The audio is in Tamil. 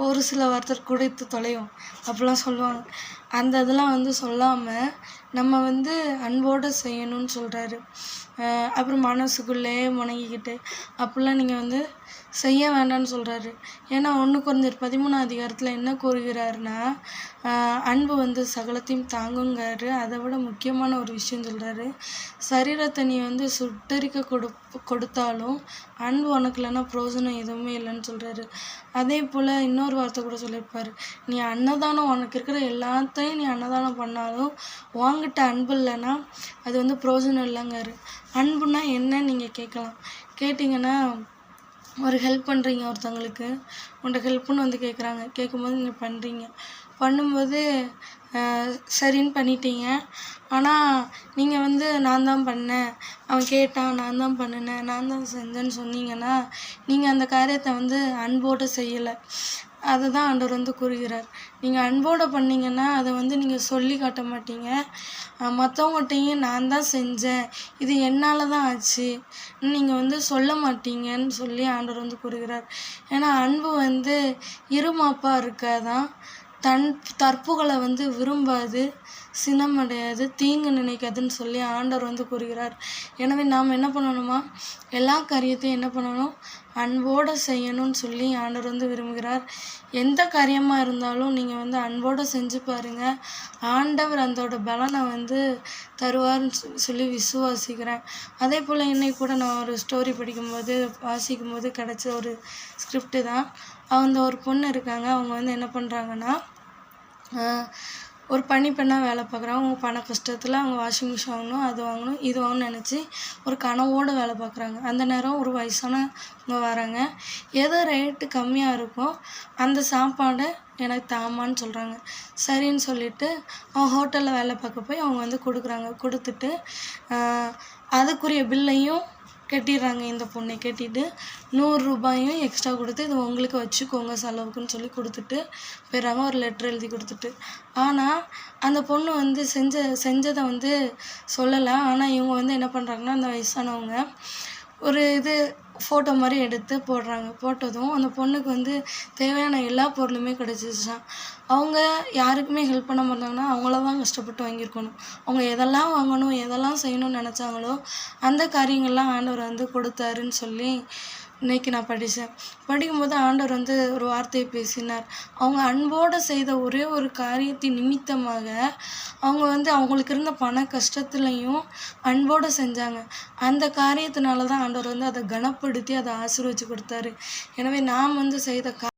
ஒரு சில வார்த்தை குடித்து தொலையும். அப்படிலாம் சொல்லுவாங்க. அந்த இதெல்லாம் வந்து சொல்லாமல் நம்ம வந்து அன்போடு செய்யணும்னு சொல்கிறாரு அப்புறம் மனசுக்குள்ளேயே முணங்கிக்கிட்டு அப்படிலாம் நீங்கள் வந்து செய்ய வேண்டாம்னு சொல்கிறாரு ஏன்னா ஒன்று குறைஞ்சர் பதிமூணாம் அதிகாரத்தில் என்ன கூறுகிறாருன்னா அன்பு வந்து சகலத்தையும் தாங்குங்கிறாரு. அதை விட முக்கியமான ஒரு விஷயம் சொல்கிறாரு சரீரத்தை நீ வந்து சுட்டரிக்க கொடு கொடுத்தாலும் அன்பு உனக்கு இல்லைன்னா பிரோஜனம் எதுவுமே இல்லைன்னு சொல்கிறாரு அதே போல் இன்னொரு வார்த்தை கூட சொல்லியிருப்பார். நீ அன்னதானம் உனக்கு இருக்கிற எல்லாத்தையும் நீ அன்னதானம் பண்ணாலும் வாங்கிட்ட அன்பு இல்லைன்னா அது வந்து பிரோஜனம் இல்லைங்காரு அன்புனா என்னன்னு நீங்கள் கேட்கலாம் கேட்டிங்கன்னா ஒரு ஹெல்ப் பண்ணுறீங்க ஒருத்தவங்களுக்கு. உன்கிட்ட ஹெல்ப்புன்னு வந்து கேட்குறாங்க கேட்கும்போது நீங்கள் பண்ணுறீங்க பண்ணும்போது சரின்னு பண்ணிட்டீங்க. ஆனால் நீங்கள் வந்து நான் தான் பண்ணேன். அவன் கேட்டான் நான் தான் பண்ணினேன் நான் தான் செஞ்சேன்னு சொன்னீங்கன்னா நீங்கள் அந்த காரியத்தை வந்து அன்போடு செய்யலை. அதை தான் ஆண்டவர் வந்து கூறுகிறார். நீங்கள் அன்போடு பண்ணிங்கன்னா அதை வந்து நீங்கள் சொல்லி காட்ட மாட்டீங்க. மற்றவங்ககிட்டையும் நான் தான் செஞ்சேன். இது என்னால் தான் ஆச்சு. நீங்கள் வந்து சொல்ல மாட்டீங்கன்னு சொல்லி ஆண்டவர் வந்து கூறுகிறார். ஏன்னா அன்பு வந்து இருமாப்பாக இருக்காதான். தன் தற்புகளை வந்து விரும்பாது சினமடையாது தீங்கு நினைக்காதுன்னு சொல்லி ஆண்டவர் வந்து கூறுகிறார். எனவே நாம் என்ன பண்ணணுமா? எல்லா காரியத்தையும் என்ன பண்ணணும்? அன்போடு செய்யணும்னு சொல்லி ஆண்டவர் வந்து விரும்புகிறார். எந்த காரியமாக இருந்தாலும் நீங்கள் வந்து அன்போடு செஞ்சு பாருங்கள் ஆண்டவர் அதோட பலனை வந்து தருவார்னு சொல்லி விசுவாசிக்கிறேன். அதே போல் இன்னைக்கு கூட நான் ஒரு ஸ்டோரி படிக்கும்போது வாசிக்கும்போது கிடச்ச ஒரு ஸ்கிரிப்டு தான். அந்த ஒரு பொண்ணு இருக்காங்க. அவங்க வந்து என்ன பண்ணுறாங்கன்னா ஒரு பணிப்பெண்ணாக வேலை பார்க்குறாங்க அவங்க பண கஷ்டத்தில் அவங்க வாஷிங் மிஷின் வாங்கணும் அது வாங்கணும் இது வாங்கணும்னு நினச்சி ஒரு கனவோடு வேலை பார்க்குறாங்க. அந்த நேரம் ஒரு வயசானவங்க வராங்க. எது ரேட்டு கம்மியாக இருக்கோ அந்த சாப்பாடை எனக்கு தாமான்னு சொல்கிறாங்க சரின்னு சொல்லிவிட்டு அவங்க ஹோட்டலில் வேலை பார்க்க போய் அவங்க வந்து கொடுக்குறாங்க. கொடுத்துட்டு அதுக்குரிய பில்லையும் கட்டிடுறாங்க இந்த பொண்ணை கட்டிட்டு. நூறுரூபாயும் எக்ஸ்ட்ரா கொடுத்து இது உங்களுக்கு வச்சுக்கோங்க செலவுக்குன்னு சொல்லி கொடுத்துட்டு போயிடுறாங்க ஒரு லெட்ரு எழுதி கொடுத்துட்டு. ஆனால் அந்த பொண்ணு வந்து செஞ்ச செஞ்சதை வந்து சொல்லலை. ஆனால் இவங்க வந்து என்ன பண்ணுறாங்கன்னா அந்த வயசானவங்க ஒரு இது ஃபோட்டோ மாதிரி எடுத்து போடுறாங்க. போட்டதும் அந்த பொண்ணுக்கு வந்து தேவையான எல்லா பொருளுமே கிடச்சிச்சாம் அவங்க யாருக்குமே ஹெல்ப் பண்ண மாட்டாங்கன்னா அவங்கள தான் கஷ்டப்பட்டு வாங்கியிருக்கணும். அவங்க எதெல்லாம் வாங்கணும் எதெல்லாம் செய்யணும்னு நினச்சாங்களோ அந்த காரியங்கள்லாம் ஆண்டவர் வந்து கொடுத்தாருன்னு சொல்லி இன்னைக்கு நான் படித்தேன் படிக்கும்போது ஆண்டவர் வந்து ஒரு வார்த்தையை பேசினார். அவங்க அன்போடு செய்த ஒரே ஒரு காரியத்தின் நிமித்தமாக அவங்க வந்து அவங்களுக்கு இருந்த பண கஷ்டத்துலையும் அன்போடு செஞ்சாங்க. அந்த காரியத்தினால தான் ஆண்டவர் வந்து அதை கனப்படுத்தி அதை ஆசீர்வச்சு கொடுத்தாரு. எனவே நாம் வந்து செய்த கா